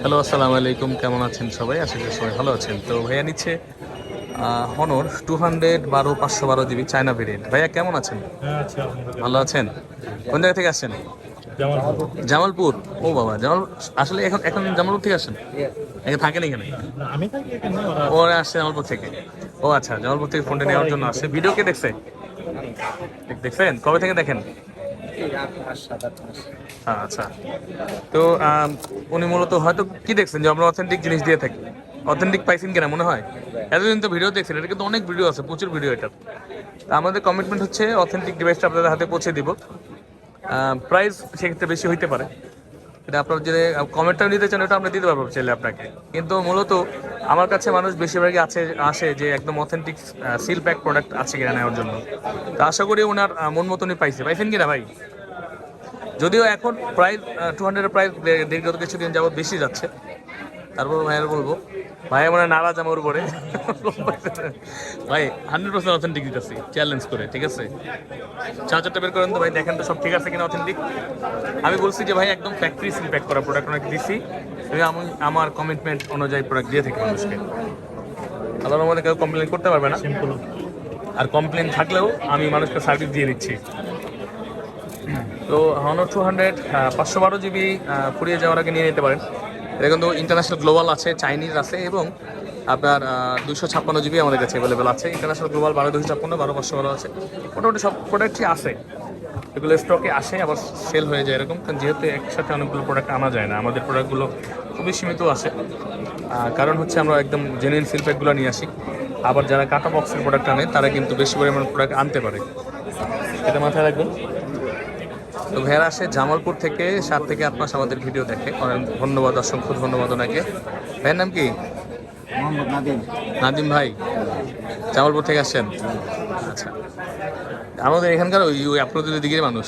Hello আসসালামু আলাইকুম কেমন আছেন সবাই? আশা করি সবাই ভালো আছেন। তো ভাইয়া নিচ্ছে হনর টু হান্ড্রেড বারো পাঁচশো বারো জিবি চায়না ভেরিয়েন্ট ভাইয়া কেমন আছেন? হ্যাঁ আচ্ছা ভালো আছেন? কোন জায়গা থেকে আসছেন? জামালপুর। জামালপুর। ও বাবা জামাল আসলে এখন এখন জামালপুর থেকে আসেন এখানে থাকেন এখানে? না, আমি থাকি এখানে ওরা ওরা আসছে জামালপুর থেকে। ও আচ্ছা জামালপুর থেকে ফোনটা নেওয়ার জন্য আসছে। ভিডিও কে দেখছে? দেখ- দেখছেন? কবে থেকে দেখেন? আচ্ছা। তো উনি মূলত হয়তো কি দেখছেন যে আমরা অথেন্টিক জিনিস দিয়ে থাকি? অথেন্টিক পাইছেন কিনা মনে হয়? এতদিন তো ভিডিও দেখছেন, এটা কিন্তু অনেক ভিডিও আছে, প্রচুর ভিডিও এটার আমাদের কমিটমেন্ট হচ্ছে অথেন্টিক ডিভাইসটা আপনাদের হাতে পৌঁছে দিব। প্রাইস সেক্ষেত্রে বেশি হইতে পারে। এটা আপনার যদি কমেন্টটা নিতে চান, ওটা আমরা দিতে পারব চাইলে আপনাকে। কিন্তু মূলত আমার কাছে মানুষ বেশিরভাগই আছে, আসে যে একদম অথেন্টিক সিল প্যাক প্রোডাক্ট আছে কিনা নেওয়ার জন্য। তো আশা করি ওনার মন মতনই পাইছে। পাইছেন কিনা ভাই? যদিও এখন প্রায় টু হান্ড্রেডের প্রায় দীর্ঘত কিছুদিন যাবত বেশি যাচ্ছে। তারপর ভাইয়ের বলব ভাই মনে নারাজ আমার উপরে। ভাই হান্ড্রেড পার্সেন্ট অথেন্টিক দিতেছি চ্যালেঞ্জ করে ঠিক আছে? চার্জারটা বের করেন তো ভাই দেখেন তো সব ঠিক আছে কিনা অথেন্টিক আমি বলছি যে ভাই একদম ফ্যাক্টরি সিল প্যাক করা প্রোডাক্ট অনেক দিছি। আমি আমি আমার কমিটমেন্ট অনুযায়ী প্রোডাক্ট দিয়ে থাকি মানুষকে। আল্লাহর মধ্যে কেউ কমপ্লেন করতে পারবে না। সিম্পল আর কমপ্লেন থাকলেও আমি মানুষকে সার্ভিস দিয়ে দিচ্ছি। তো হনর টু হান্ড্রেড পাঁচশো বারো জিবি ফুরিয়ে যাওয়ার আগে নিয়ে নিতে পারেন। এটা কিন্তু ইন্টারন্যাশনাল গ্লোবাল আছে চাইনিজ আছে এবং আপনার দুশো ছাপ্পান্ন জিবি আমাদের কাছে অ্যাভেলেবেল আছে। ইন্টারন্যাশনাল গ্লোবাল বারো দুশো ছাপ্পান্ন, বারো, পাঁচশো বারো আছে। মোটামুটি সব প্রোডাক্টই আছে। এগুলো স্টকে আসে, আবার সেল হয়ে যায় এরকম। কারণ যেহেতু একসাথে অনেকগুলো প্রোডাক্ট আনা যায় না, আমাদের প্রোডাক্টগুলো খুবই সীমিত আসে কারণ হচ্ছে আমরা একদম জেনুইন সিল প্যাকগুলো নিয়ে আসি। আবার যারা কাটা বক্সের প্রোডাক্ট আনে, তারা কিন্তু বেশি পরিমাণ প্রোডাক্ট আনতে পারে। এটা মাথায় রাখবেন। তো ভাইয়ারা আসে জামালপুর থেকে সাত থেকে আট মাস আমাদের ভিডিও দেখে। অনেক ধন্যবাদ অসংখ্য ধন্যবাদ ওনাকে। ভাইয়ের নাম কি? নাদিম। নাদিম ভাই জামালপুর থেকে আসছেন আচ্ছা। আমাদের এখানকার ওই ওই আপনাদের দিকের মানুষ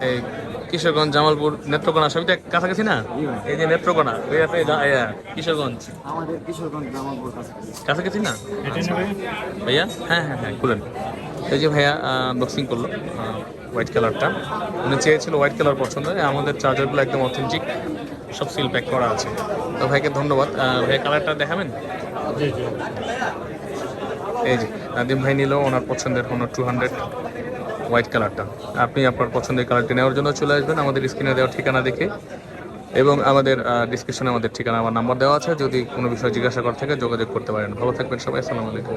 এই কিশোরগঞ্জ জামালপুর নেত্রকোনা সবই তো এক- কাছাকাছি না? এই যে নেত্রকোনা ওই এ, কিশোরগঞ্জ। আমাদের কিশোরগঞ্জ জামালপুর কাছাকাছি। না? ভাইয়া? হ্যাঁ হ্যাঁ হ্যাঁ খুলেন। এই যে ভাইয়া বক্সিং করল হোয়াইট কালারটা উনি চেয়েছিল হোয়াইট কালার পছন্দ আমাদের চার্জারগুলো একদম অথেন্টিক সব সিল প্যাক করা আছে। তো ভাইকে ধন্যবাদ। ভাইয়া কালারটা দেখাবেন? এই যে নাদিম ভাই নিল ওনার পছন্দের ওনার টু হান্ড্রেড হোয়াইট কালারটা আপনি আপনার পছন্দের কালারটি নেওয়ার জন্য চলে আসবেন আমাদের স্ক্রিনে দেওয়া ঠিকানা দেখে। এবং আমাদের ডিসক্রিপশনে আমাদের ঠিকানা আমার নাম্বার দেওয়া আছে। যদি কোনো বিষয় জিজ্ঞাসা করার থাকে যোগাযোগ করতে পারেন। ভালো থাকবেন সবাই আসসালামু আলাইকুম।